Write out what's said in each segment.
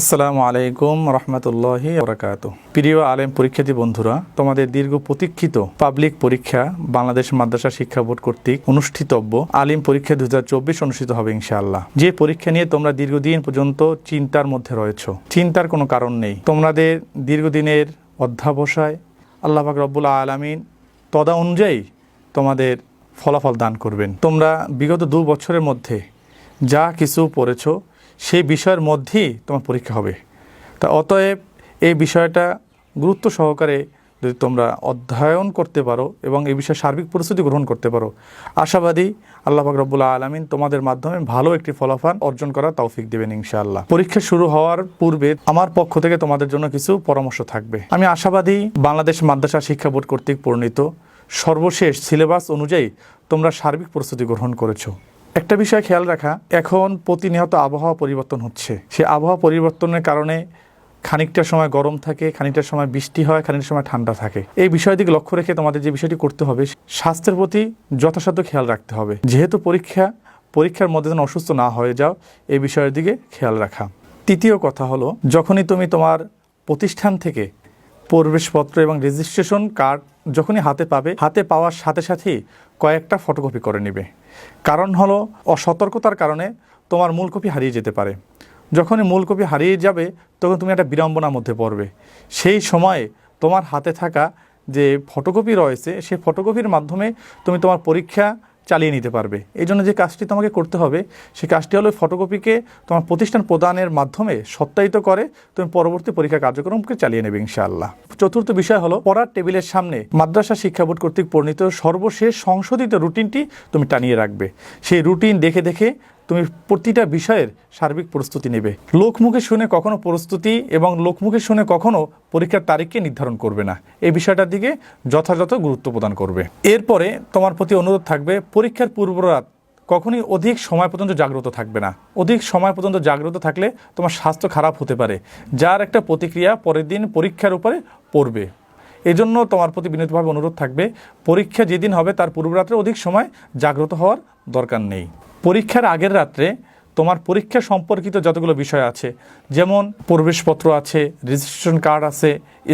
আসসালামু আলাইকুম রহমতুল্লাহ বরাকাত প্রিয় আলেম পরীক্ষার্থী বন্ধুরা, তোমাদের দীর্ঘ প্রতীক্ষিত পাবলিক পরীক্ষা বাংলাদেশ মাদ্রাসা শিক্ষা বোর্ড কর্তৃক অনুষ্ঠিতব্য। আলিম পরীক্ষা দু হাজার চব্বিশ অনুষ্ঠিত হবে ইনশাআল্লাহ। যে পরীক্ষা নিয়ে তোমরা দীর্ঘদিন পর্যন্ত চিন্তার মধ্যে রয়েছ, চিন্তার কোনো কারণ নেই। তোমাদের দীর্ঘদিনের অধ্যাবসায় আল্লাহ পাক রব্বুল আলমিন তদা অনুযায়ী তোমাদের ফলাফল দান করবেন। তোমরা বিগত দু বছরের মধ্যে যা কিছু পড়েছ, সেই বিষয়ের মধ্যেই তোমার পরীক্ষা হবে। তা অতএব এই বিষয়টা গুরুত্ব সহকারে যদি তোমরা অধ্যয়ন করতে পারো এবং এই বিষয়ে সার্বিক পরিস্থিতি গ্রহণ করতে পারো, আশাবাদী আল্লাহ পাক রব্বুল্লাহ আলমিন তোমাদের মাধ্যমে ভালো একটি ফলাফল অর্জন করার তৌফিক দেবেন ইনশাআল্লাহ। পরীক্ষা শুরু হওয়ার পূর্বে আমার পক্ষ থেকে তোমাদের জন্য কিছু পরামর্শ থাকবে। আমি আশাবাদী বাংলাদেশ মাদ্রাসা শিক্ষা বোর্ড কর্তৃক প্রণীত সর্বশেষ সিলেবাস অনুযায়ী তোমরা সার্বিক প্রস্তুতি গ্রহণ করেছ। একটা বিষয় খেয়াল রাখা, এখন প্রতিনিয়ত আবহাওয়া পরিবর্তন হচ্ছে। সে আবহাওয়া পরিবর্তনের কারণে খানিকটা সময় গরম থাকে, খানিকটা সময় বৃষ্টি হয়, খানিকটা সময় ঠান্ডা থাকে। এই বিষয়ের দিকে লক্ষ্য রেখে তোমাদের যে বিষয়টি করতে হবে, স্বাস্থ্যের প্রতি যথাসাধ্য খেয়াল রাখতে হবে। যেহেতু পরীক্ষা, পরীক্ষার মধ্যে যেন অসুস্থ না হয়ে যাও, এই বিষয়ের দিকে খেয়াল রাখা। তৃতীয় কথা হলো, যখনই তুমি তোমার প্রতিষ্ঠান থেকে প্রবেশপত্র এবং রেজিস্ট্রেশন কার্ড যখনই হাতে পাবে, হাতে পাওয়ার সাথে সাথেই কয়েকটা ফটোকপি করে নেবে। কারণ হলো, অসতর্কতার কারণে তোমার মূল কপি হারিয়ে যেতে পারে। যখনই মূল কপি হারিয়ে যাবে, তখন তুমি একটা বিড়ম্বনার মধ্যে পড়বে। সেই সময়ে তোমার হাতে থাকা যে ফটোকপি রয়েছে, সেই ফটোকপির মাধ্যমে তুমি তোমার পরীক্ষা চালিয়ে নিতে পারবে। এই জন্য যে কাজটি তোমাকে করতে হবে সেই কাজটি হলো ফটোকপিকে তোমার প্রতিষ্ঠান প্রদানের মাধ্যমে সত্যায়িত করে, তুমি পরবর্তী পরীক্ষা কার্যক্রমকে চালিয়ে নেবে ইনশাআল্লাহ। চতুর্থ বিষয় হলো পড়ার টেবিলের সামনে মাদ্রাসা শিক্ষা বোর্ড কর্তৃক প্রণীত সর্বশেষ সংশোধিত রুটিনটি তুমি টানিয়ে রাখবে। সেই রুটিন দেখে দেখে তুমি প্রতিটা বিষয়ের সার্বিক প্রস্তুতি নেবে। লোকমুখে শুনে কখনো প্রস্তুতি এবং লোকমুখে শুনে কখনো পরীক্ষার তারিখকে নির্ধারণ করবে না। এই বিষয়টার দিকে যথাযথ গুরুত্ব প্রদান করবে। এরপরে তোমার প্রতি অনুরোধ থাকবে, পরীক্ষার পূর্বরাত কখনই অধিক সময় পর্যন্ত জাগ্রত থাকবে না। অধিক সময় পর্যন্ত জাগ্রত থাকলে তোমার স্বাস্থ্য খারাপ হতে পারে, যার একটা প্রতিক্রিয়া পরের দিন পরীক্ষার উপরে পড়বে। এজন্য তোমার প্রতি বিনীতভাবে অনুরোধ থাকবে, পরীক্ষা যেদিন হবে তার পূর্বরাত্রে অধিক সময় জাগ্রত হওয়ার দরকার নেই। পরীক্ষার আগের রাত্রে তোমার পরীক্ষা সম্পর্কিত যতগুলো বিষয় আছে, যেমন প্রবেশপত্র আছে রেজিস্ট্রেশন কার্ড আছে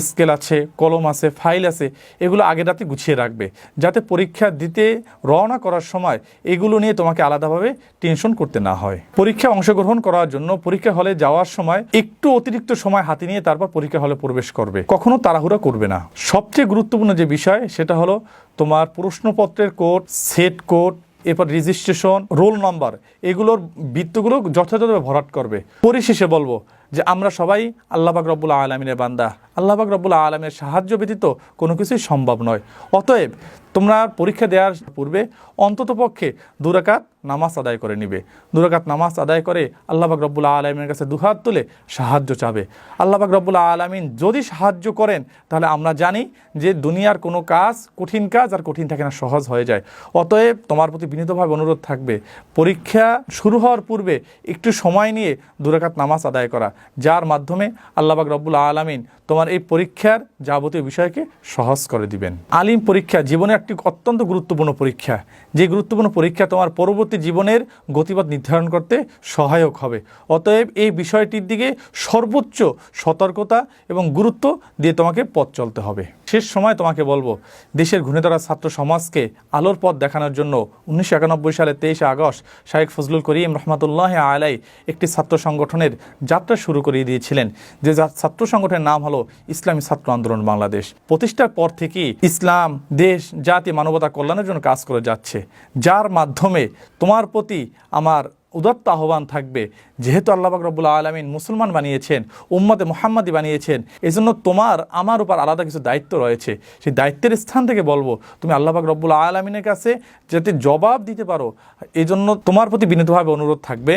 স্কেল আছে, কলম আছে ফাইল আছে, এগুলো আগের রাতে গুছিয়ে রাখবে, যাতে পরীক্ষা দিতে, রওনা করার সময় এগুলো নিয়ে তোমাকে আলাদাভাবে টেনশন করতে না হয়। পরীক্ষা অংশগ্রহণ করার জন্য পরীক্ষা হলে যাওয়ার সময় একটু অতিরিক্ত সময় হাতে নিয়ে তারপর পরীক্ষা হলে প্রবেশ করবে। কখনো তাড়াহুড়া করবে না। সবচেয়ে গুরুত্বপূর্ণ যে বিষয়, সেটা হলো তোমার প্রশ্নপত্রের কোড সেট কোড এরপর রেজিস্ট্রেশন রোল নম্বর এগুলোর বৃত্তগুলো যথাযথভাবে ভরাট করবে। পরিশেষে বলব যে আমরা সবাই আল্লাহবাক রব্বুল্লা আলমিনের বান্দা। আল্লাহবাক রব্বুল্লা আলমের সাহায্য ব্যতীত কোনো কিছুই সম্ভব নয়। অতএব তোমরা পরীক্ষা দেওয়ার পূর্বে অন্ততপক্ষে দুরাকাত নামাজ আদায় করে নিবে। দুরাকাত নামাজ আদায় করে আল্লাহবাক রব্বুল্লা আলমিনের কাছে দুহাত তুলে সাহায্য চাবে। আল্লাহবাক রব্বুল্লা আলমিন যদি সাহায্য করেন, তাহলে আমরা জানি যে দুনিয়ার কোনো কাজ কঠিন কাজ আর কঠিন থাকে না, সহজ হয়ে যায়। অতএব তোমার প্রতি বিনীতভাবে অনুরোধ থাকবে, পরীক্ষা শুরু হওয়ার পূর্বে একটু সময় নিয়ে দুরাকাত নামাজ আদায় করা, যার মাধ্যমে আল্লাহবাক রব্বুল আলমিন তোমার এই পরীক্ষার যাবতীয় বিষয়কে সহজ করে দিবেন। আলিম পরীক্ষা জীবনে একটি অত্যন্ত গুরুত্বপূর্ণ পরীক্ষা। যে গুরুত্বপূর্ণ পরীক্ষা তোমার পরবর্তী জীবনের গতিপথ নির্ধারণ করতে সহায়ক হবে। অতএব এই বিষয়টির দিকে সর্বোচ্চ সতর্কতা এবং গুরুত্ব দিয়ে তোমাকে পথ চলতে হবে। শেষ সময় তোমাকে বলব, দেশের ঘূর্ণিধরা ছাত্র সমাজকে আলোর পথ দেখানোর জন্য উনিশশো একানব্বই সালে তেইশে আগস্ট শাহেখ ফজলুল করিম রহমতুল্লাহ আলাই একটি ছাত্র সংগঠনের যাত্রা শুরু করিয়ে দিয়েছিলেন। যে ছাত্র সংগঠনের নাম হলো ইসলামী ছাত্র আন্দোলন বাংলাদেশ। প্রতিষ্ঠার পর থেকেই ইসলাম, দেশ, জাতি, মানবতা কল্যাণের জন্য কাজ করে যাচ্ছে। যার মাধ্যমে তোমার প্রতি আমার উদাত্ত আহ্বান থাকবে। যেহেতু আল্লাহ রব্বুল আলমিন মুসলমান বানিয়েছেন, উম্মতে মোহাম্মদী বানিয়েছেন, এজন্য তোমার, আমার উপর আলাদা কিছু দায়িত্ব রয়েছে। সেই দায়িত্বের স্থান থেকে বলব, তুমি আল্লাহ রব্বুল আলমিনের কাছে যাতে জবাব দিতে পারো, এজন্য জন্য তোমার প্রতি বিনীতভাবে অনুরোধ থাকবে।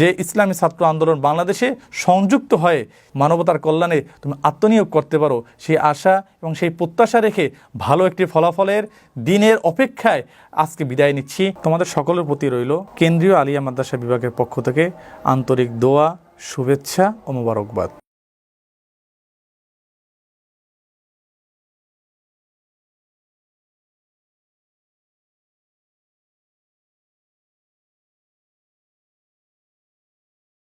যে ইসলামী ছাত্র আন্দোলন বাংলাদেশে সংযুক্ত হয়ে মানবতার কল্যাণে তুমি আত্মনিয়োগ করতে পারো, সেই আশা এবং সেই প্রত্যাশা রেখে ভালো একটি ফলাফলের দিনের অপেক্ষায় আজকে বিদায় নিচ্ছি। তোমাদের সকলের প্রতি রইল কেন্দ্রীয় আলিয়া মাদ্রাসা বিভাগের পক্ষ থেকে আন্তরিক দোয়া, শুভেচ্ছা ও মোবারকবাদ।